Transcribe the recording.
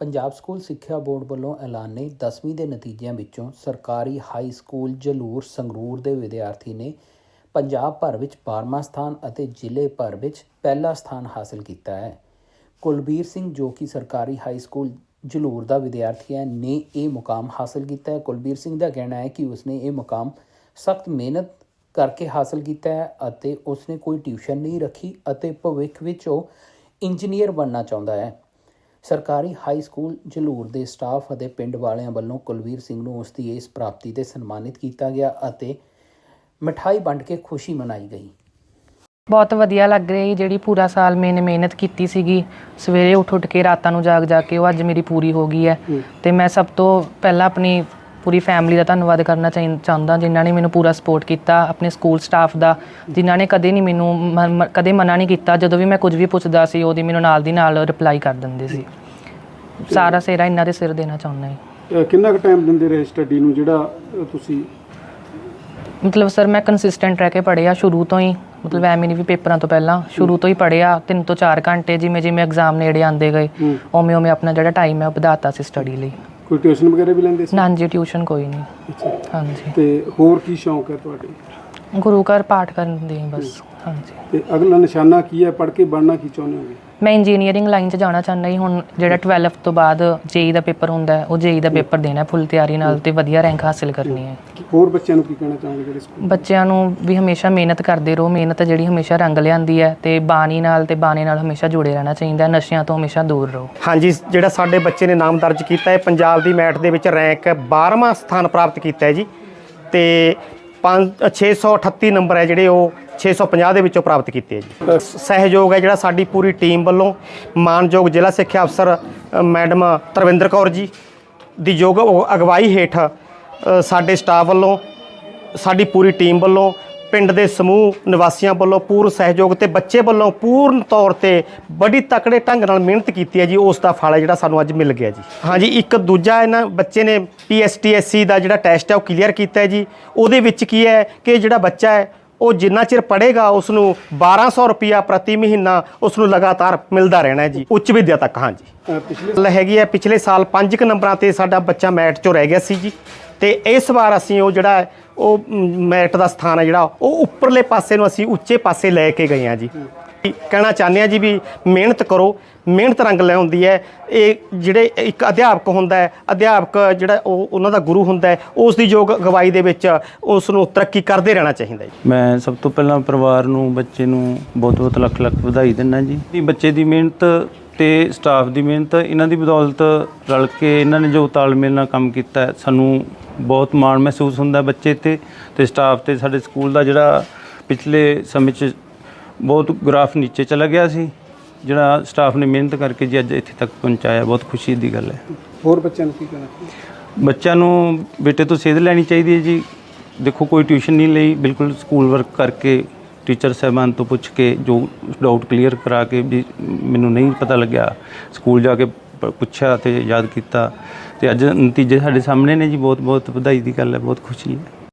Punjab school ਸਿੱਖਿਆ board ਵੱਲੋਂ ਐਲਾਨੇ 10ਵੀਂ ਦੇ ਨਤੀਜਿਆਂ ਵਿੱਚੋਂ ਸਰਕਾਰੀ ਹਾਈ ਸਕੂਲ ਜਲੂਰ ਸੰਗਰੂਰ ਦੇ ਵਿਦਿਆਰਥੀ ਨੇ ਪੰਜਾਬ ਭਰ ਵਿੱਚ 12ਵਾਂ ਸਥਾਨ ਅਤੇ ਜ਼ਿਲ੍ਹੇ ਭਰ ਵਿੱਚ ਪਹਿਲਾ ਸਥਾਨ ਹਾਸਲ ਕੀਤਾ ਹੈ। ਕੁਲਬੀਰ ਸਿੰਘ ਜੋ ਕਿ ਸਰਕਾਰੀ ਹਾਈ ਸਕੂਲ ਜਲੂਰ ਦਾ ਵਿਦਿਆਰਥੀ ਹੈ, ਨੇ ਇਹ ਮੁਕਾਮ ਹਾਸਲ ਕੀਤਾ ਹੈ। ਕੁਲਬੀਰ ਸਿੰਘ ਦਾ ਕਹਿਣਾ ਹੈ ਕਿ ਉਸਨੇ ਇਹ ਮੁਕਾਮ ਸਖਤ ਮਿਹਨਤ ਕਰਕੇ ਹਾਸਲ ਕੀਤਾ ਹੈ ਅਤੇ ਉਸਨੇ ਕੋਈ ਟਿਊਸ਼ਨ ਨਹੀਂ ਰੱਖੀ ਅਤੇ ਭਵਿੱਖ ਵਿੱਚ ਉਹ ਇੰਜੀਨੀਅਰ ਬਣਨਾ ਚਾਹੁੰਦਾ ਹੈ। ਸਰਕਾਰੀ ਹਾਈ ਸਕੂਲ ਜਲੂਰ ਦੇ ਸਟਾਫ ਅਤੇ ਪਿੰਡ ਵਾਲਿਆਂ ਵੱਲੋਂ ਕੁਲਵੀਰ ਸਿੰਘ ਨੂੰ ਉਸ ਦੀ ਇਸ ਪ੍ਰਾਪਤੀ ਤੇ ਸਨਮਾਨਿਤ ਕੀਤਾ ਗਿਆ ਅਤੇ ਮਠਾਈ ਵੰਡ ਕੇ ਖੁਸ਼ੀ ਮਨਾਈ ਗਈ। ਬਹੁਤ ਵਧੀਆ ਲੱਗ ਰਿਹਾ ਜੀ ਜਿਹੜੀ ਪੂਰਾ ਸਾਲ ਮੈਨੇ ਮਿਹਨਤ ਕੀਤੀ ਸੀਗੀ। ਸਵੇਰੇ ਉੱਠ ਉੱਠ ਕੇ ਰਾਤਾਂ ਨੂੰ ਜਾਗ ਜਾ ਕੇ ਉਹ ਅੱਜ ਮੇਰੀ ਪੂਰੀ ਹੋ ਗਈ ਹੈ। ਤੇ ਮੈਂ ਸਭ ਤੋਂ ਪਹਿਲਾਂ ਆਪਣੀ ਪੂਰੀ ਫੈਮਿਲੀ ਦਾ ਧੰਨਵਾਦ ਕਰਨਾ ਚਾਹੀਂ- ਚਾਹੁੰਦਾ ਜਿਨ੍ਹਾਂ ਨੇ ਮੈਨੂੰ ਪੂਰਾ ਸਪੋਰਟ ਕੀਤਾ ਆਪਣੇ ਸਕੂਲ ਸਟਾਫ ਦਾ ਜਿਨ੍ਹਾਂ ਨੇ ਕਦੇ ਨਹੀਂ ਮੈਨੂੰ ਮ- ਕਦੇ ਮਨਾ ਨਹੀਂ ਕੀਤਾ ਜਦੋਂ ਵੀ ਮੈਂ ਕੁਝ ਵੀ ਪੁੱਛਦਾ ਸੀ ਉਹਦੀ ਮੈਨੂੰ ਨਾਲ ਦੀ ਨਾਲ ਰਿਪਲਾਈ ਕਰ ਦਿੰਦੇ ਸੀ। ਸਾਰਾ ਸਿਹਰਾ ਇਹਨਾਂ ਦੇ ਸਿਰ ਦੇਣਾ ਚਾਹੁੰਦਾ ਹਾਂ ਅਹ ਕਿੰਨਾ ਕੁ ਟਾਈਮ ਦਿੰਦੇ ਰਹੇ ਸਟੱਡੀ ਨੂੰ ਜਿਹੜਾ ਅਹ ਤੁਸੀਂ? ਮਤਲਬ ਸਰ ਮੈਂ ਕੰਸਿਸਟੈਂਟ ਰਹਿ ਕੇ ਪੜ੍ਹਿਆ ਸ਼ੁਰੂ ਤੋਂ ਹੀ ਮਤਲਬ ਐਵੇਂ ਨਹੀਂ ਵੀ ਪੇਪਰਾਂ ਤੋਂ ਪਹਿਲਾਂ ਸ਼ੁਰੂ ਤੋਂ ਹੀ ਪੜ੍ਹਿਆ 3 ਤੋਂ 4 ਘੰਟੇ ਜਿਵੇਂ ਜਿਵੇਂ ਐਗਜ਼ਾਮ ਨੇੜੇ ਆਉਂਦੇ ਗਏ ਹੂੰ। ਉਵੇਂ ਉਵੇਂ ਆਪਣਾ ਜਿਹੜਾ ਟਾਈਮ ਹੈ ਉਹ ਵਧਾਤਾ ਸੀ ਸਟੱਡੀ ਲਈ। ਕੋਈ ਟਿਊਸ਼ਨ ਵਗੈਰਾ ਵੀ ਲੈਂਦੇ ਸੀ? ਨਾ ਜੀ ਟਿਊਸ਼ਨ ਕੋਈ ਨਹੀਂ। ਅੱਛਾ। ਹਾਂਜੀ। ਤੇ ਹੋਰ ਕੀ ਸ਼ੌਂਕ ਹੈ ਤੁਹਾਡੇ? ਗੁਰੂ ਘਰ ਪਾਠ ਕਰਨ ਦੀ ਬਸ ਹਾਂਜੀ। ਤੇ ਅਗਲਾ ਨਿਸ਼ਾਨਾ ਕੀ ਹੈ? ਪੜ੍ਹ ਕੇ ਬਣਨਾ ਕੀ ਚਾਹੁੰਦੇ ਹੋਗੇ ਮੈਂ ਇੰਜੀਨੀਅਰਿੰਗ ਲਾਈਨ 'ਚ ਜਾਣਾ ਚਾਹੁੰਦਾ ਹਾਂ ਹੁਣ ਜਿਹੜਾ 12th ਤੋਂ ਬਾਅਦ ਜੇਈ ਦਾ ਪੇਪਰ ਹੁੰਦਾ ਹੈ ਉਹ ਜੇਈ ਦਾ ਪੇਪਰ ਦੇਣਾ ਫੁੱਲ ਤਿਆਰੀ ਨਾਲ ਤੇ ਵਧੀਆ ਰੈਂਕ ਹਾਸਿਲ ਕਰਨੀ ਹੈ। ਹੋਰ ਬੱਚਿਆਂ ਨੂੰ ਕੀ ਕਹਿਣਾ ਚਾਹੋਗੇ ਜਿਹੜੇ ਸਕੂਲ ਬੱਚਿਆਂ ਨੂੰ ਵੀ ਹਮੇਸ਼ਾ ਮਿਹਨਤ ਕਰਦੇ ਰਹੋ ਮਿਹਨਤ ਜਿਹੜੀ ਹਮੇਸ਼ਾ ਰੰਗ ਲਿਆਂਦੀ ਹੈ ਤੇ ਬਾਣੀ ਨਾਲ ਤੇ ਬਾਣੇ ਨਾਲ ਹਮੇਸ਼ਾ ਜੁੜੇ ਰਹਿਣਾ ਚਾਹੀਦਾ ਹੈ ਨਸ਼ਿਆਂ ਤੋਂ ਹਮੇਸ਼ਾ ਦੂਰ ਰਹੋ। ਹਾਂਜੀ ਜਿਹੜਾ ਸਾਡੇ ਬੱਚੇ ਨੇ ਨਾਮ ਦਰਜ ਕੀਤਾ ਹੈ ਪੰਜਾਬ ਦੀ ਮੈਟ ਦੇ ਵਿੱਚ ਰੈਂਕ 12ਵਾਂ ਸਥਾਨ ਪ੍ਰਾਪਤ ਕੀਤਾ ਹੈ ਜੀ ਤੇ 5 638 ਨੰਬਰ ਹੈ ਜਿਹੜੇ ਉਹ 650 ਦੇ ਵਿੱਚੋਂ ਪ੍ਰਾਪਤ ਕੀਤੇ ਹੈ ਜੀ। ਸਹਿਯੋਗ ਹੈ ਜਿਹੜਾ ਸਾਡੀ ਪੂਰੀ ਟੀਮ ਵੱਲੋਂ ਮਾਨਯੋਗ ਜ਼ਿਲ੍ਹਾ ਸਿੱਖਿਆ ਅਫਸਰ ਅ, ਮੈਡਮ ਤਰਵਿੰਦਰ ਕੌਰ ਜੀ ਦੀ ਯੋਗ ਅਗਵਾਈ ਹੇਠ ਸਾਡੇ ਸਟਾਫ ਵੱਲੋਂ, ਸਾਡੀ ਪੂਰੀ ਟੀਮ ਵੱਲੋਂ, ਪਿੰਡ ਦੇ ਸਮੂਹ ਨਿਵਾਸੀਆਂ ਵੱਲੋਂ ਪੂਰਨ ਸਹਿਯੋਗ ਤੇ ਬੱਚੇ ਵੱਲੋਂ ਪੂਰਨ ਤੌਰ ਤੇ ਬੜੀ ਤਕੜੇ ਢੰਗ ਨਾਲ ਮਿਹਨਤ ਕੀਤੀ ਹੈ ਜੀ, ਉਸ ਦਾ ਫਲ ਹੈ ਜਿਹੜਾ ਸਾਨੂੰ ਅੱਜ ਮਿਲ ਗਿਆ ਜੀ। ਹਾਂਜੀ, ਇੱਕ ਦੂਜਾ ਇਹਨਾਂ ਬੱਚੇ ਨੇ ਪੀਐਸਟੀਐਸਸੀ ਦਾ ਜਿਹੜਾ ਟੈਸਟ ਹੈ ਉਹ ਕਲੀਅਰ ਕੀਤਾ ਹੈ ਜੀ। ਉਹਦੇ ਵਿੱਚ ਕੀ ਹੈ ਕਿ ਜਿਹੜਾ ਬੱਚਾ ਹੈ ਉਹ ਜਿੰਨਾ ਚਿਰ ਪੜ੍ਹੇਗਾ ਉਸ ਨੂੰ 1200 ਰੁਪਿਆ ਪ੍ਰਤੀ ਮਹੀਨਾ ਉਸ ਨੂੰ ਲਗਾਤਾਰ ਮਿਲਦਾ ਰਹਿਣਾ ਹੈ ਜੀ ਉੱਚ ਵਿਦਿਆ ਤੱਕ ਹਾਂਜੀ ਪਿਛਲੇ ਗੱਲ ਹੈਗੀ ਹੈ ਪਿਛਲੇ ਸਾਲ 5 ਕੁ ਨੰਬਰਾਂ ਤੇ ਸਾਡਾ ਬੱਚਾ ਮੈਟ ਚੋਂ ਰਹਿ ਗਿਆ ਸੀ ਜੀ। ਤੇ ਇਸ ਵਾਰ ਅਸੀਂ ਉਹ ਜਿਹੜਾ ਉਹ ਮੈਟ ਦਾ ਸਥਾਨ ਹੈ ਜਿਹੜਾ ਉਹ ਉੱਪਰਲੇ ਪਾਸੇ ਨੂੰ ਅਸੀਂ ਉੱਚੇ ਪਾਸੇ ਲੈ ਕੇ ਗਏ ਹਾਂ ਜੀ। ਕਹਿਣਾ ਚਾਹੁੰਦੇ ਆ ਜੀ ਵੀ ਮਿਹਨਤ ਕਰੋ, ਮਿਹਨਤ ਰੰਗ ਲਿਆਉਂਦੀ ਹੈ। ਇਹ ਜਿਹੜੇ ਇੱਕ ਅਧਿਆਪਕ ਹੁੰਦਾ ਹੈ, ਅਧਿਆਪਕ ਜਿਹੜਾ ਉਹ ਉਹਨਾਂ ਦਾ ਗੁਰੂ ਹੁੰਦਾ ਹੈ ਉਸ ਦੀ ਯੋਗ ਅਗਵਾਈ ਦੇ ਵਿੱਚ ਉਸ ਨੂੰ ਤਰੱਕੀ ਕਰਦੇ ਰਹਿਣਾ ਚਾਹੀਦਾ ਜੀ। ਮੈਂ ਸਭ ਤੋਂ ਪਹਿਲਾਂ ਪਰਿਵਾਰ ਨੂੰ, ਬੱਚੇ ਨੂੰ ਬਹੁਤ-ਬਹੁਤ ਲੱਖ ਲੱਖ ਵਧਾਈ ਦਿੰਦਾ ਜੀ। ਵੀ ਬੱਚੇ ਦੀ ਮਿਹਨਤ ਤੇ ਸਟਾਫ ਦੀ ਮਿਹਨਤ, ਇਹਨਾਂ ਦੀ ਬਦੌਲਤ ਰਲ ਕੇ ਇਹਨਾਂ ਨੇ ਜੋ ਤਾਲਮੇਲ ਨਾਲ ਕੰਮ ਕੀਤਾ ਸਾਨੂੰ ਬਹੁਤ ਮਾਣ ਮਹਿਸੂਸ ਹੁੰਦਾ ਬੱਚੇ ਤੇ ਤੇ ਸਟਾਫ ਤੇ, ਸਾਡੇ ਸਕੂਲ ਦਾ ਜਿਹੜਾ ਪਿਛਲੇ ਸਮੇਂ 'ਚ ਬਹੁਤ ਗ੍ਰਾਫ ਨੀਚੇ ਚਲਾ ਗਿਆ ਸੀ। ਜਿਹੜਾ ਸਟਾਫ ਨੇ ਮਿਹਨਤ ਕਰਕੇ ਜੀ ਅੱਜ ਇੱਥੇ ਤੱਕ ਪਹੁੰਚਾਇਆ ਬਹੁਤ ਖੁਸ਼ੀ ਦੀ ਗੱਲ ਹੈ। ਹੋਰ ਬੱਚਿਆਂ ਨੂੰ ਕੀ ਕਹਿਣਾ? ਬੱਚਿਆਂ ਨੂੰ ਬੇਟੇ ਤੋਂ ਸੇਧ ਲੈਣੀ ਚਾਹੀਦੀ ਹੈ ਜੀ। ਦੇਖੋ ਕੋਈ ਟਿਊਸ਼ਨ ਨਹੀਂ ਲਈ ਬਿਲਕੁਲ ਸਕੂਲ ਵਰਕ ਕਰਕੇ ਟੀਚਰ ਸਾਹਿਬਾਨ ਤੋਂ ਪੁੱਛ ਕੇ ਜੋ ਡਾਊਟ ਕਲੀਅਰ ਕਰਾ ਕੇ ਵੀ ਮੈਨੂੰ ਨਹੀਂ ਪਤਾ ਲੱਗਿਆ। ਸਕੂਲ ਜਾ ਕੇ ਪ- ਪੁੱਛਿਆ ਤੇ ਯਾਦ ਕੀਤਾ। ਤੇ ਅੱਜ ਨਤੀਜੇ ਸਾਡੇ ਸਾਹਮਣੇ ਨੇ ਜੀ ਬਹੁਤ ਬਹੁਤ ਵਧਾਈ ਦੀ ਗੱਲ ਹੈ ਬਹੁਤ ਖੁਸ਼ੀ ਹੈ।